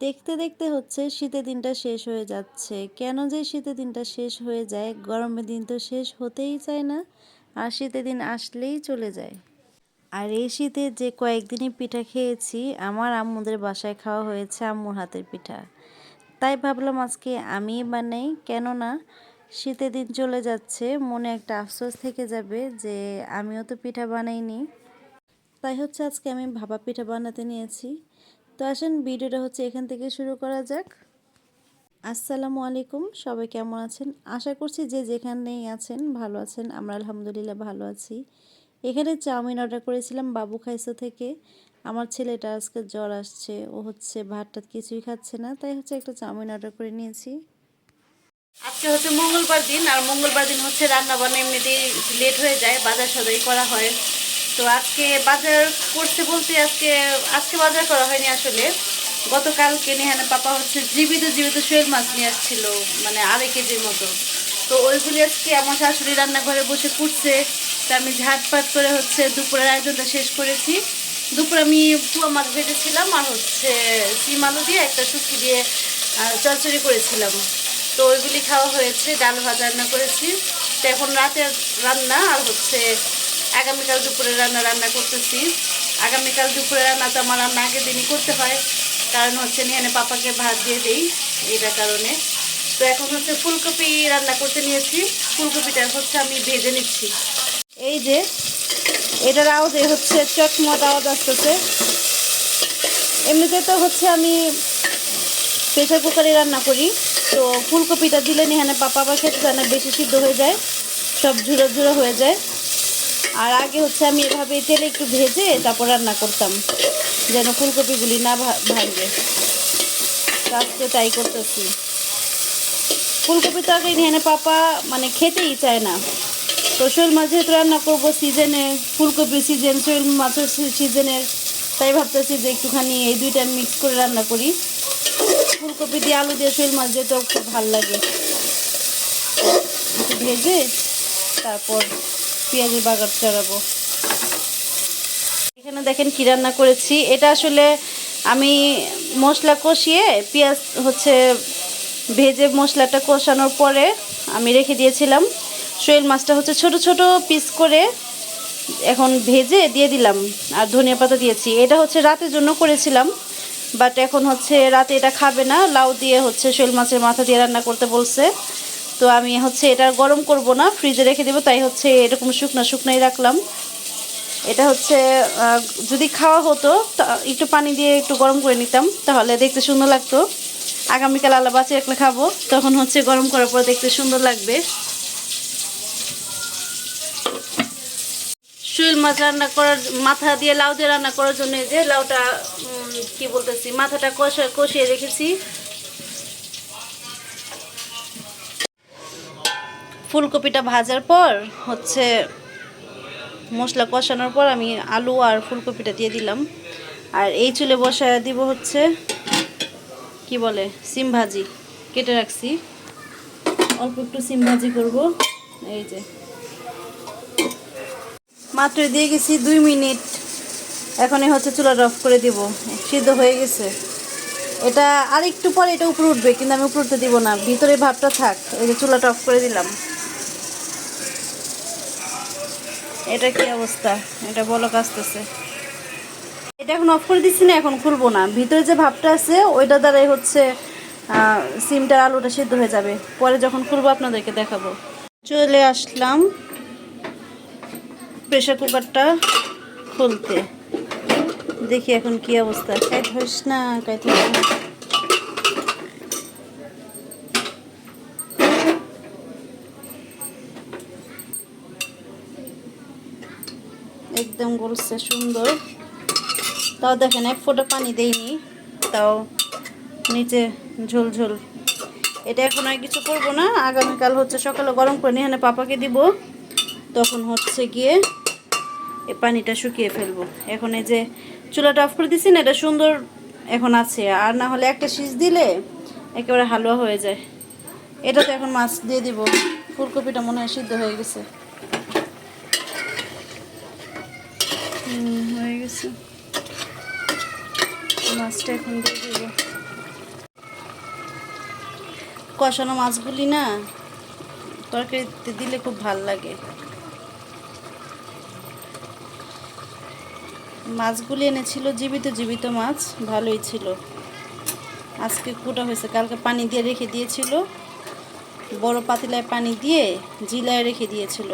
দেখতে দেখতে হচ্ছে শীতের দিনটা শেষ হয়ে যাচ্ছে। কেন যে শীতের দিনটা শেষ হয়ে যায়, গরমের দিন তো শেষ হতেই চায় না, আর শীতের দিন আসলেই চলে যায়। আর এই শীতে যে কয়েকদিনই পিঠা খেয়েছি, আমার আম্মুদের বাসায় খাওয়া হয়েছে আম্মুর হাতের পিঠা। তাই ভাবলাম আজকে আমি বানাই কেননা শীতের দিন চলে যাচ্ছে, মনে একটা আফসোস থেকে যাবে যে আমিও তো পিঠা বানাইনি। তাই হচ্ছে আজকে আমি ভাপা পিঠা বানাতে নিয়েছি। তো আসেন, ভিডিওটা হচ্ছে এখান থেকে শুরু করা যাক। আসসালামু আলাইকুম, সবাই কেমন আছেন? আশা করছি যে যেখানেই আছেন ভালো আছেন, আমরা আলহামদুলিল্লাহ ভালো আছি। এখানে চাউমিন অর্ডার করেছিলাম বাবু খাইসো থেকে। আমার ছেলেটা আজকে জ্বর আসছে, ও হচ্ছে ভাতটা কিছুই খাচ্ছে না, তাই হচ্ছে একটা চাউমিন অর্ডার করে নিয়েছি। আজকে হচ্ছে মঙ্গলবার দিন, আর মঙ্গলবার দিন হচ্ছে রান্না বান্না এমনিতেই লেট হয়ে যায়, বাজার সদাই করা হয়। তো আজকে বাজার করতে বলতে আজকে আজকে বাজার করা হয়নি আসলে। গতকালকে নেহানে পাপা হচ্ছে জীবিত জীবিত শোয়েল মাছ নিয়ে আসছিল মানে আড়াই কেজির মতো। তো ওইগুলি আজকে আমার শাশুড়ি রান্নাঘরে বসে কুটছে তা আমি ঝাটপাট করে হচ্ছে দুপুরের আয়োজনটা শেষ করেছি। দুপুরে আমি পুয়া মাছ ভেজেছিলাম আর হচ্ছে সিম আলু দিয়ে একটা শুকি দিয়ে আহ, চচ্চড়ি করেছিলাম। তো ওইগুলি খাওয়া হয়েছে ডাল ভাজা রান্না করেছি। তো এখন রাতের রান্না আর হচ্ছে আগামীকাল দুপুরে রান্না রান্না করতেছি। আগামীকাল দুপুরে রান্না তো আমার রান্না আগের দিনই করতে হয়। কারণ হচ্ছে নিহানে পাপাকে ভাত দিয়ে দিই এইটার কারণে। তো এখন হচ্ছে ফুলকপি রান্না করতে নিয়েছি। ফুলকপিটা হচ্ছে আমি ভেজে নিচ্ছি। এই যে, এটার আওয়াজে হচ্ছে চটমট আওয়াজ আসতেছে। এমনিতে তো হচ্ছে আমি প্রেশার কুকারে রান্না করি। তো ফুলকপিটা দিলে এখানে পাপা আবার খেতে বেশি সিদ্ধ হয়ে যায়, সব ঝুড়ো ঝুড়ো হয়ে যায়। আর আগে হচ্ছে আমি এভাবে তেলে একটু ভেজে তারপর রান্না করতাম, যেন ফুলকপিগুলি না ভাঙবে তো তাই করতেছি। ফুলকপি তরকারি এখানে পাপা মানে খেতেই চায় না। তো শোল মাছ যেহেতু রান্না করব সিজনে, ফুলকপি সিজন, শোল মাছের সিজনের তাই ভাবতেছি যে একটুখানি এই দুইটা মিক্স করে রান্না করি। ফুলকপি দিয়ে আলু দিয়ে শোল মাছ যেহেতু খুব ভালো লাগে। ভেজে তারপর পেঁয়াজের বাগার চড়াবো এখানে দেখেন কি রান্না করেছি। এটা আসলে আমি মশলা কষিয়ে পেঁয়াজ হচ্ছে ভেজে মশলাটা কষানোর পরে আমি রেখে দিয়েছিলাম। শোয়েল মাছটা হচ্ছে ছোট ছোট পিস করে এখন ভেজে দিয়ে দিলাম আর ধনিয়া পাতা দিয়েছি। এটা হচ্ছে রাতের জন্য করেছিলাম বাট এখন হচ্ছে রাতে এটা খাবে না। লাউ দিয়ে হচ্ছে শোল মাছের মাথা দিয়ে রান্না করতে বলছে। তো আমি হচ্ছে এটা গরম করব না, ফ্রিজে রেখে দেবো, তাই হচ্ছে এরকম শুকনো শুকনোই রাখলাম। এটা হচ্ছে যদি খাওয়া হতো একটু পানি দিয়ে একটু গরম করে নিতাম, তাহলে দেখতে সুন্দর লাগতো। আগামীকাল আলা বাঁচিয়ে রাখলে খাব, তখন হচ্ছে গরম করার পর দেখতে সুন্দর লাগবে। শুইল মাছ রান্না করার, মাথা দিয়ে লাউ দিয়ে রান্না করার জন্য যে লাউটা কি বলতেছি, মাথাটা কষা, কষিয়ে রেখেছি। ফুলকপিটা ভাজার পর হচ্ছে মশলা কষানোর পর আমি আলু আর ফুলকপিটা দিয়ে দিলাম। আর এই চুলে বসায় দিব হচ্ছে, কি বলে, সিম ভাজি। কেটে রাখছি। অল্প একটু সিম ভাজি করব। এই যে। মাত্র দিয়ে গেছি দুই মিনিট। এখনই হচ্ছে চুলাটা অফ করে দিব। সিদ্ধ হয়ে গেছে। এটা আর একটু পরে এটা উপরে উঠবে, কিন্তু আমি উপরে উঠতে দিব না। ভিতরে ভাবটা থাক, এই যে চুলাটা অফ করে দিলাম। এটা কি অবস্থা? এটা বলক আসতেছে। এটা এখন অফ করে দিচ্ছি না, এখন খুলবো না। ভিতরে যে ভাবটা আছে, ওইটা দ্বারাই হচ্ছে সিমটার আলুটা সিদ্ধ হয়ে যাবে। পরে যখন খুলবো আপনাদেরকে দেখাবো। চলে আসলাম প্রেশার কুকারটা খুলতে। দেখি এখন কি অবস্থা। কাইত হইস না কাইত না। একদম গলছে সুন্দর। তাও দেখেন, এক ফোটা পানি দেইনি, তাও নিচে ঝোল ঝোল। এটা এখন আর কিছু করব না, আগামীকাল হচ্ছে সকালে গরম করে নিয়ে পাপাকে দিব। তখন হচ্ছে গিয়ে এই পানিটা শুকিয়ে ফেলব। এখন এই যে চুলাটা অফ করে দিছি না, এটা সুন্দর এখন আছে। আর না হলে একটা শীষ দিলে একেবারে হালুয়া হয়ে যায়। এটা তো এখন মাছ দিয়ে দিব। ফুলকপিটা মনে হয় সিদ্ধ হয়ে গেছে। হয়ে গেছে। মাছটা এখন দিয়ে কষানো মাছগুলি না, তরকারিতে দিলে খুব ভালো লাগে। মাছগুলি এনেছিল জীবিত জীবিত মাছ, ভালোই ছিল। আজকে কুটা হয়েছে, কালকে পানি দিয়ে রেখে দিয়েছিল। বড় পাতিলায় পানি দিয়ে জিলায় রেখে দিয়েছিল।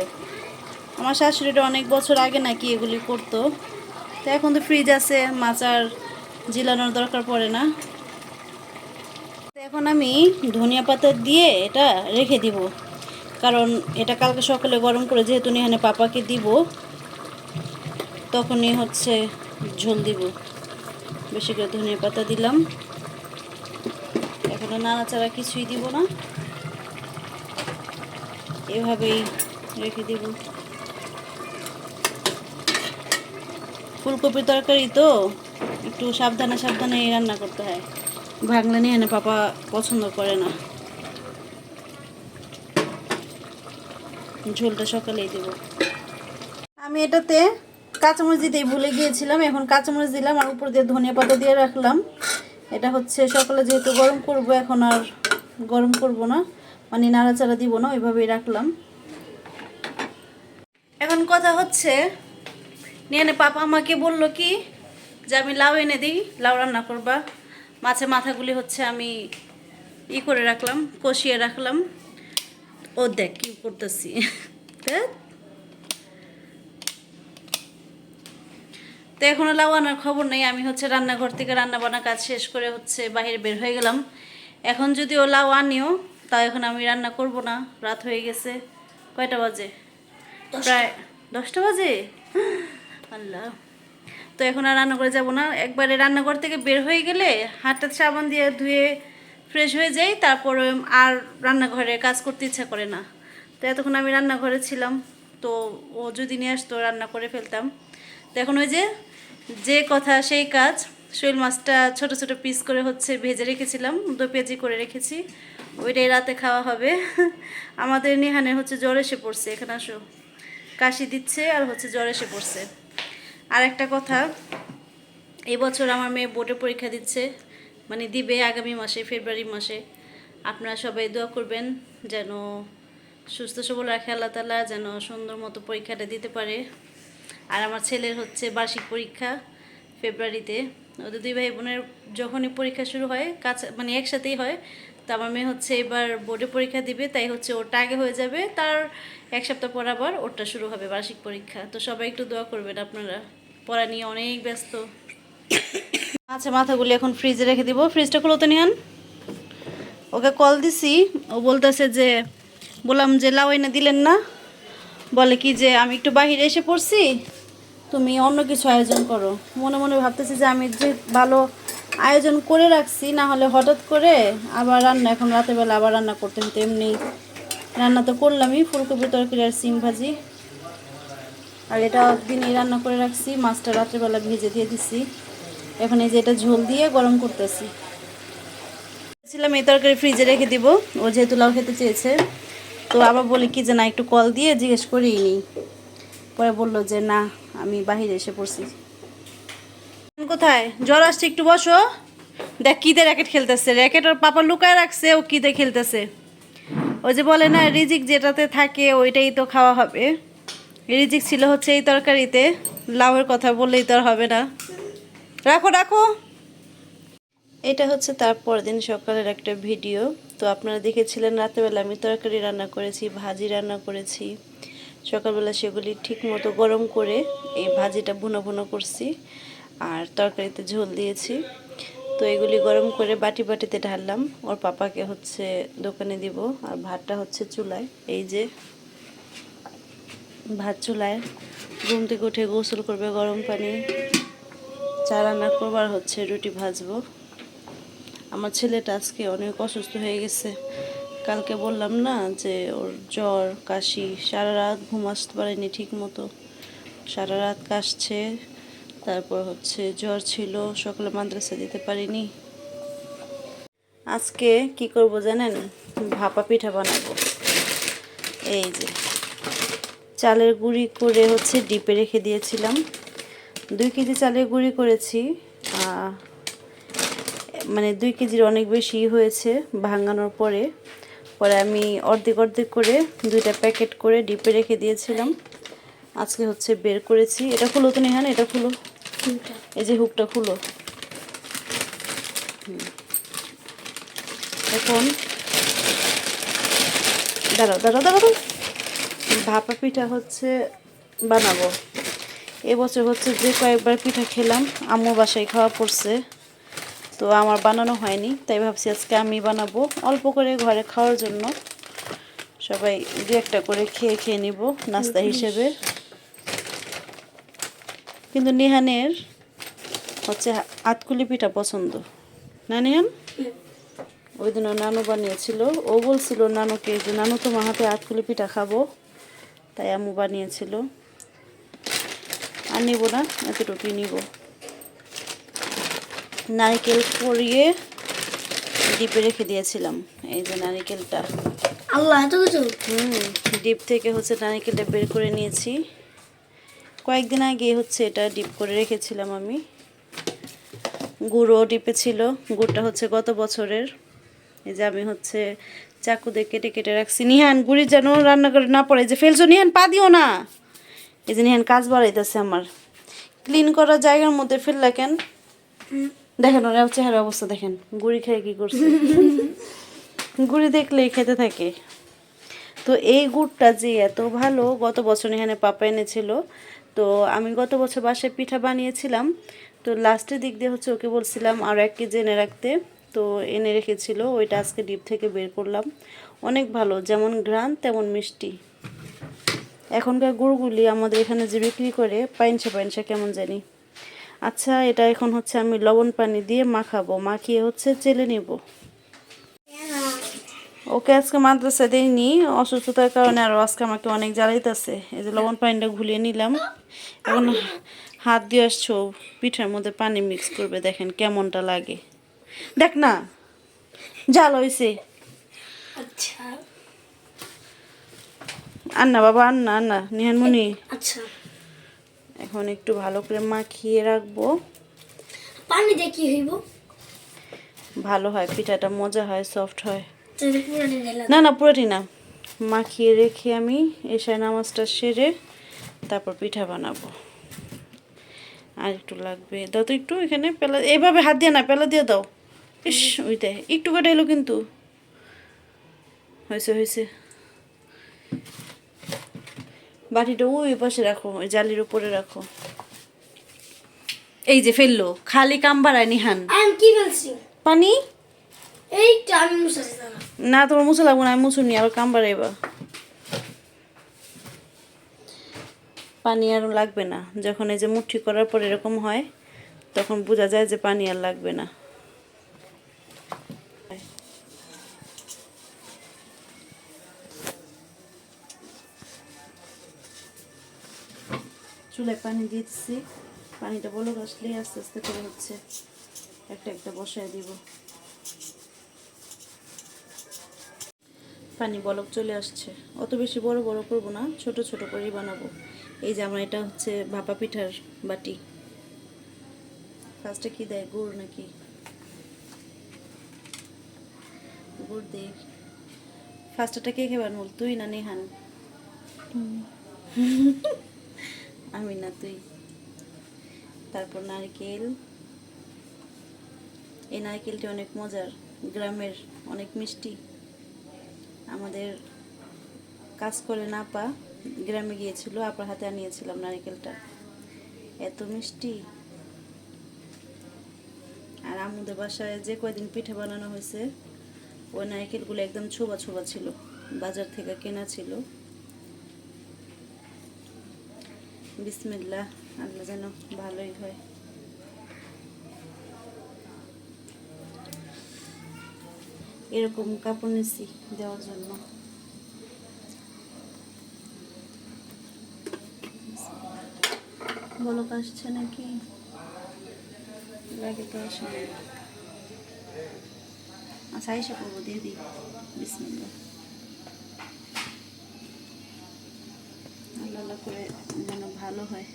আমার শাশুড়িটা অনেক বছর আগে নাকি এগুলি করতো। তো এখন তো ফ্রিজ আছে, মাছ আর জিলানোর দরকার পড়ে না। এখন আমি ধনিয়া পাতা দিয়ে এটা রেখে দিব। কারণ এটা কালকে সকালে গরম করে যেহেতু এখানে পাপাকে দিব, তখনই হচ্ছে ঝোল দিব। বেশি করে ধনিয়া পাতা দিলাম। এখনও নাড়াচাড়া কিছুই দিব না। এভাবেই রেখে দিব। ফুলকপির তরকারি তো একটু সাবধানে সাবধানে রান্না করতে হয়। ভাঙলে নিয়ে এনে পাপা পছন্দ করে না। ঝোলটা সকালেই দেব। আমি এটাতে কাঁচামরিচ দিতেই ভুলে গিয়েছিলাম, এখন কাঁচামরিচ দিলাম আর উপর দিয়ে ধনিয়া পাতা দিয়ে রাখলাম। এটা হচ্ছে সকালে যেহেতু গরম করব, এখন আর গরম করব না মানে নাড়াচাড়া দিব না, ওইভাবেই রাখলাম। এখন কথা হচ্ছে নিয়ে নে পাপা আমাকে বলল কি যে আমি লাউ এনে দিই লাউ রান্না করবা। মাছের মাথাগুলি হচ্ছে আমি ই করে রাখলাম কষিয়ে রাখলাম। ও দেখ কি করতেছি। তো এখনও লাউ আনার খবর নেই আমি হচ্ছে রান্নাঘর থেকে রান্না বান্না কাজ শেষ করে হচ্ছে বাইরে বের হয়ে গেলাম। এখন যদি ও লাউ আনিও তা এখন আমি রান্না করব না রাত হয়ে গেছে। কয়টা বাজে? প্রায় দশটা বাজে? আল্লাহ। তো এখন আর রান্না করে যাব না। একবারে রান্নাঘর থেকে বের হয়ে গেলে হাতটা সাবান দিয়ে ধুয়ে ফ্রেশ হয়ে যাই, তারপরে আর রান্নাঘরে কাজ করতে ইচ্ছা করে না। তো এতক্ষণ আমি রান্নাঘরে ছিলাম, তো ও যদি নিয়ে আসতো রান্না করে ফেলতাম। তো এখন ওই যে যে কথা সেই কাজ, শৈল মাছটা ছোট ছোট পিস করে হচ্ছে ভেজে রেখেছিলাম দু পেঁয়াজি করে রেখেছি। ওইটাই রাতে খাওয়া হবে। আমাদের নিহানে হচ্ছে জ্বর এসে পড়ছে, এখানে আসো। কাশি দিচ্ছে আর হচ্ছে জ্বর এসে পড়ছে। আর একটা কথা, এই বছর আমার মেয়ে বোর্ডে পরীক্ষা দিচ্ছে মানে দিবে আগামী মাসে, ফেব্রুয়ারি মাসে। আপনারা সবাই দোয়া করবেন যেন সুস্থ সবল রাখে আল্লাহ তালা, যেন সুন্দর মতো পরীক্ষাটা দিতে পারে। আর আমার ছেলের হচ্ছে বার্ষিক পরীক্ষা ফেব্রুয়ারিতে। ওদের দুই ভাই বোনের যখনই পরীক্ষা শুরু হয়, কাছে মানে একসাথেই হয় তো আমার মেয়ে হচ্ছে এবার বোর্ডে পরীক্ষা দিবে, তাই হচ্ছে ওটা আগে হয়ে যাবে, তার এক সপ্তাহ পর আবার ওরটা শুরু হবে বার্ষিক পরীক্ষা। তো সবাই একটু দোয়া করবেন আপনারা, পড়া নিয়ে অনেক ব্যস্ত। আচ্ছা মাথাগুলি এখন ফ্রিজে রেখে দিব। ফ্রিজটা খুলো তো, নিহান। ওকে কল দিছি, ও বলতেছে যে, বললাম যে লাউ এনে দিলেন না। বলে কি যে, আমি একটু বাহিরে এসে পড়ছি, তুমি অন্য কিছু আয়োজন করো। মনে মনে ভাবতেছি যে, আমি যে ভালো আয়োজন করে রাখছি, না হলে হঠাৎ করে আবার রান্না, এখন রাতের বেলা আবার রান্না করতে হতো এমনি। রান্না তো করলামই ফুলকপি তরকারি আর সিম ভাজি। আর এটা দিনই রান্না করে রাখছি, মাছটা রাত্রেবেলা ভেজে দিয়ে দিছি। এখন এই যে এটা ঝোল দিয়ে গরম করতেছি। ছিলাম এই তরকারি ফ্রিজে রেখে দিব, ও যেহেতু লাউ খেতে চেয়েছে। তো আবার বলি, কি যে না, একটু কল দিয়ে জিজ্ঞেস করেই নিই পরে বলল যে, না, আমি বাহিরে এসে পড়ছি। কোথায়? জ্বর আসছে, একটু বসো। দেখ কিদে র্যাকেট খেলতেছে। র্যাকেট ওর পাপা লুকায় রাখছে, ও কিদে খেলতেছে। ওই যে বলে না, রিজিক যেটাতে থাকে, ওইটাই তো খাওয়া হবে। রিজিক ছিল হচ্ছে এই তরকারিতে। লাউয়ের কথা বললেই তো আর হবে না। রাখো রাখো। এটা হচ্ছে তারপর দিন সকালের একটা ভিডিও। তো আপনারা দেখেছিলেন, রাতেবেলা আমি তরকারি রান্না করেছি, ভাজি রান্না করেছি। সকালবেলা সেগুলি ঠিক মতো গরম করে এই ভাজিটা ভুনো ভুনো করছি। আর তরকারিতে ঝোল দিয়েছি। তো এগুলি গরম করে বাটি বাটিতে ঢাললাম। ওর পাপাকে হচ্ছে দোকানে দিব। আর ভাতটা হচ্ছে চুলায়। এই যে ভাত চুলায়। ঘুম থেকে উঠে গোসল করবে গরম পানি। চা রান্না করবার হচ্ছে রুটি ভাজবো। আমার ছেলেটা আজকে অনেক অসুস্থ হয়ে গেছে। কালকে বললাম না যে ওর জ্বর, কাশি, সারা রাত ঘুম আসতে পারেনি ঠিক মতো সারা রাত কাশছে। তারপর হচ্ছে জ্বর ছিল, সকালে মাদ্রাসা দিতে পারিনি। আজকে কি করব জানেন? ভাপা পিঠা বানাবো। এই যে, চালের গুঁড়ি করে হচ্ছে ডিপে রেখে দিয়েছিলাম। দুই কেজি চালের গুঁড়ি করেছি। মানে দুই কেজির অনেক বেশি হয়েছে ভাঙানোর পরে। পরে আমি অর্ধেক অর্ধেক করে দুইটা প্যাকেট করে ডিপে রেখে দিয়েছিলাম। আজকে হচ্ছে বের করেছি। এটা খুলো তো নিহান, এটা খুলো। এই যে হুকটা খুলো। এখন দাঁড়াও দাঁড়াও দাঁড়াও ভাপা পিঠা হচ্ছে বানাবো। এবছর হচ্ছে যে কয়েকবার পিঠা খেলাম আম্মু বাসায় খাওয়া পড়ছে তো আমার বানানো হয়নি তাই ভাবছি আজকে আমি বানাবো অল্প করে ঘরে খাওয়ার জন্য। সবাই দু একটা করে খেয়ে খেয়ে নিব নাস্তা হিসেবে। কিন্তু নেহানের হচ্ছে আতকুলি পিঠা পছন্দ। না নিহান? ওই দিন নানু বানিয়েছিল। ও বলছিল নানুকে যে নানু তোমার হাতে আতকুলি পিঠা খাব। তাই আমু বানিয়েছিল। আর নিব না এতটুকুই নিব। নারকেল পরিয়ে ডিপে রেখে দিয়েছিলাম। এই যে নারকেলটা। আল্লাহ এত কিছু? হুম ডিপ থেকে হচ্ছে নারকেলটা বের করে নিয়েছি। কয়েকদিন আগে হচ্ছে এটা ডিপ করে রেখেছিলাম আমি। গুঁড়ো ডিপে ছিল। গুড়টা হচ্ছে গত বছরের। এই যে আমি হচ্ছে চাকু দিয়ে কেটে কেটে রাখছি। নিহান, গুড়ি যেন রান্না করে না পড়ে। যে ফেলছো, নিহান, পা দিও না। এই যে নিহান কাজ বাড়াইতেছে আমার। ক্লিন করা জায়গার মধ্যে ফেললা কেন? দেখেন, ওরা চেহারা অবস্থা দেখেন। গুড়ি খেয়ে কি করছে? গুড়ি দেখলেই খেতে থাকে। তো এই গুড়টা যে এত ভালো, গত বছর এখানে পাপা এনেছিল তো আমি গত বছর বাসায় পিঠা বানিয়েছিলাম। তো লাস্টের দিক দিয়ে হচ্ছে ওকে বলছিলাম আর এক কেজি এনে রাখতে। তো এনে রেখেছিল, ওইটা আজকে ডিপ থেকে বের করলাম। অনেক ভালো, যেমন ঘ্রাণ তেমন মিষ্টি। এখনকার গুড়গুলি আমাদের এখানে যে বিক্রি করে, পাইনসা পাইনসা কেমন জানি। আচ্ছা এটা এখন হচ্ছে আমি লবণ পানি দিয়ে মাখাবো, মাখিয়ে হচ্ছে চেলে নেব। ওকে আজকে মাদ্রাসা দেয়নি অসুস্থতার কারণে আরও আজকে আমাকে অনেক জ্বালাইতেছে। এই যে লবণ পানিটা ঘুলিয়ে নিলাম এখন হাত দিয়ে আসছো পিঠার মধ্যে পানি মিক্স করবে দেখেন কেমনটা লাগে। দেখ না জাল হয়েছে আচ্ছা। আন্না বাবা আন্না আন্না নিহানমণি আচ্ছা। এখন একটু ভালো করে মাখিয়ে রাখব। পানি দিয়ে কি হইব? ভালো হয় পিঠাটা মজা হয় সফট হয়। না না পুরোটি না। মাখিয়ে রেখে আমি এশায় নামাজটা সেরে তারপর পিঠা বানাবো। আর একটু লাগবে। দাও তো একটু এখানে পেলা এভাবে হাত দিয়ে না পেলা দিয়ে দাও। ইস ওইটাই একটু কেটে এলো কিন্তু। হয়েছে হয়েছে। বাটিটা ওই পাশে রাখো ওই জালির উপরে রাখো। এই যে ফেলল খালি কাম বাড়ায় নিহান। আমি কি বলছি? পানি? না, তোমার মুছে লাগবো না, আমি মুছুনি আরও কাম বাড়াইবা পানি আর লাগবে না। যখন এই যে মুঠি করার পর এরকম হয়, তখন বোঝা যায় যে পানি আর লাগবে না। চুলায় পানি দিচ্ছি পানিটা বলো আসলে আস্তে আস্তে করে হচ্ছে। একটা একটা বসায় দিব। পানি বলক চলে আসছে। অত বেশি বড় বড় করব না, ছোট ছোট করেই বানাবো। এই যে আমার এটা হচ্ছে ভাপা পিঠার বাটি। ফার্স্টে কি দেয়? গুড় নাকি? গুড় দে ফার্স্টটা কে খেবার মূল তুই না নেহান? আমি না তুই। তারপর নারকেল। এই নারকেলটি অনেক মজার, গ্রামের অনেক মিষ্টি। আমাদের কাজ করে না পা গ্রামে গিয়েছিল, আপার হাতে আনিয়েছিলাম নারকেলটা। এত মিষ্টি। আর আমাদের বাসায় যে কয়দিন পিঠে বানানো হয়েছে, ওই নারকেলগুলো একদম ছোবা ছোবা ছিল, বাজার থেকে কেনা ছিল। বিসমিল্লাহ, আল্লাহ যেন ভালোই হয়। এরকম কাপড় নিচ্ছি দেওয়ার জন্য। বলক আসছে নাকি? লাগে তো আসে। আচ্ছা আইসা করব দিয়ে দিই। বিসমিল্লা আল্লাহ করে যেন ভালো হয়।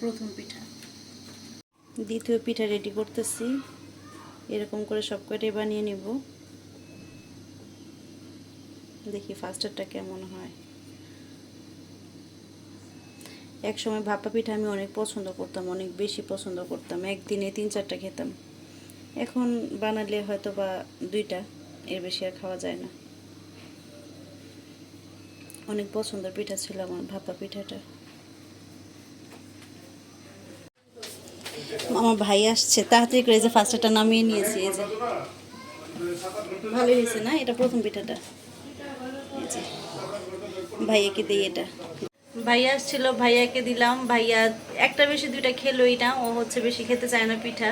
প্রথম পিঠা। দ্বিতীয় পিঠা রেডি করতেছি। এরকম করে সব কয়টাই বানিয়ে নিব। দেখি ফার্স্টারটা কেমন হয়। এক সময় ভাপা পিঠা আমি অনেক পছন্দ করতাম, অনেক বেশি পছন্দ করতাম। একদিনে তিন, চারটা খেতাম। এখন বানালে হয়তো বা দুইটা, এর বেশি আর খাওয়া যায় না। অনেক পছন্দের পিঠা ছিল আমার ভাপা পিঠাটা। আমার ভাই আসছে। তাড়াতাড়ি করে যে ফার্স্টটা নামিয়ে নিয়েছি, এই যে। ভালোই হয়েছে না? এটা প্রথম পিঠাটা। ভাইয়াকে দিই এটা। ভাইয়া আসছিল, ভাইয়াকে দিলাম। ভাইয়া একটা বেশি দুইটা খেলোই না ও হচ্ছে বেশি খেতে চায় না পিঠা।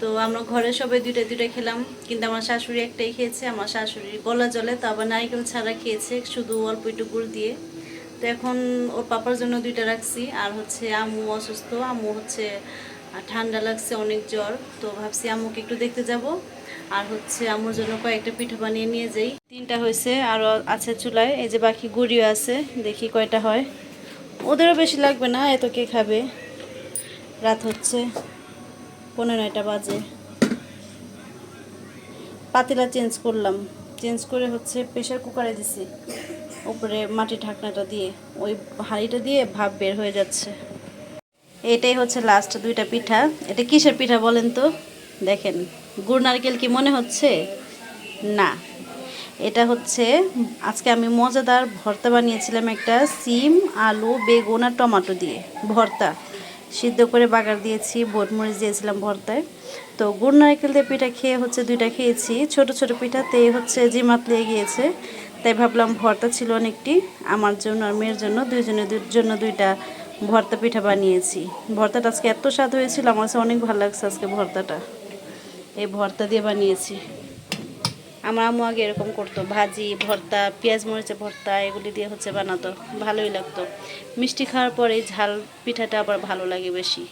তো আমরা ঘরে সবাই দুইটা দুইটা খেলাম, কিন্তু আমার শাশুড়ি একটাই খেয়েছে, আমার শাশুড়ির গলা জলে তো আবার নারকেল ছাড়া খেয়েছে, শুধু অল্প একটু গুড় দিয়ে। তো এখন ওর পাপার জন্য দুইটা রাখছি, আর হচ্ছে আম্মু অসুস্থ, আম্মু হচ্ছে আহ, ঠান্ডা লাগছে অনেক জ্বর। তো ভাবছি আম্মুকে একটু দেখতে যাব। আর হচ্ছে আম্মুর জন্য কয়েকটা পিঠা বানিয়ে নিয়ে যাই। তিনটা হয়েছে আরও আছে চুলায় এই যে বাকি গুড়িও আছে দেখি কয়টা হয়। ওদেরও বেশি লাগবে না এত কে খাবে? রাত হচ্ছে পনেরো নয়টা বাজে। পাতিলা চেঞ্জ করলাম। চেঞ্জ করে হচ্ছে প্রেশার কুকারে দিছি। উপরে মাটির ঢাকনাটা দিয়ে ওই হাঁড়িটা দিয়ে ভাপ বের হয়ে যাচ্ছে। এটাই হচ্ছে লাস্ট দুইটা পিঠা। এটা কিসের পিঠা বলেন তো? দেখেন, গুড় নারকেল কি মনে হচ্ছে? না। এটা হচ্ছে, আজকে আমি মজাদার ভর্তা বানিয়েছিলাম একটা সিম, আলু, বেগুন আর টমাটো দিয়ে। ভর্তা। সিদ্ধ করে বাগার দিয়েছি, বোটমরিচ দিয়েছিলাম ভর্তায়। তো গুড় নারকেল দিয়ে পিঠা খেয়ে হচ্ছে দুইটা খেয়েছি। ছোট ছোট পিঠাতে হচ্ছে জিমাত লেগে গিয়েছে, তাই ভাবলাম ভর্তা ছিল অনেকটি। আমার জন্য আর মেয়ের জন্য, দুইজনের দুই- জন্য দুইটা ভর্তা পিঠা বানিয়েছি। ভর্তাটা আজকে এত স্বাদ হয়েছিল, আমার কাছে অনেক ভালো লাগছে আজকে ভর্তাটা। এই ভর্তা দিয়ে বানিয়েছি। আমার আম্মু আগে এরকম করতো, ভাজি, ভর্তা, পেঁয়াজ মরিচের ভর্তা, এগুলি দিয়ে হচ্ছে বানাতো, ভালোই লাগতো। মিষ্টি খাওয়ার পরে ঝাল পিঠাটা আবার ভালো লাগে বেশি।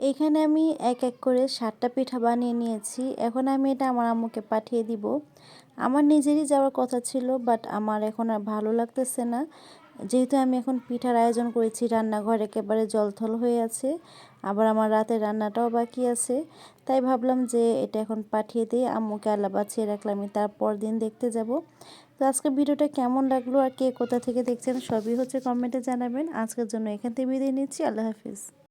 এখানে আমি এক এক করে সাতটা পিঠা বানিয়ে নিয়েছি। এখন আমি এটা আমার আম্মুকে পাঠিয়ে দিব। আমার নিজেরই যাওয়ার কথা ছিল বাট আমার এখন আর ভালো লাগতেছে না। যেহেতু আমি এখন পিঠার আয়োজন করেছি, রান্নাঘর একেবারে জলথল হয়ে আছে, আবার আমার রাতের রান্নাটাও বাকি আছে, তাই ভাবলাম যে এটা এখন পাঠিয়ে দিয়ে আম্মুকে আল্লাহ বাঁচিয়ে রাখলাম, আমি তারপর দিন দেখতে যাব। তো আজকের ভিডিওটা কেমন লাগল আর কে কোথা থেকে দেখছেন সবই হচ্ছে কমেন্টে জানাবেন। আজকের জন্য এখান থেকে বিদায় নিচ্ছি, আল্লাহ হাফিজ।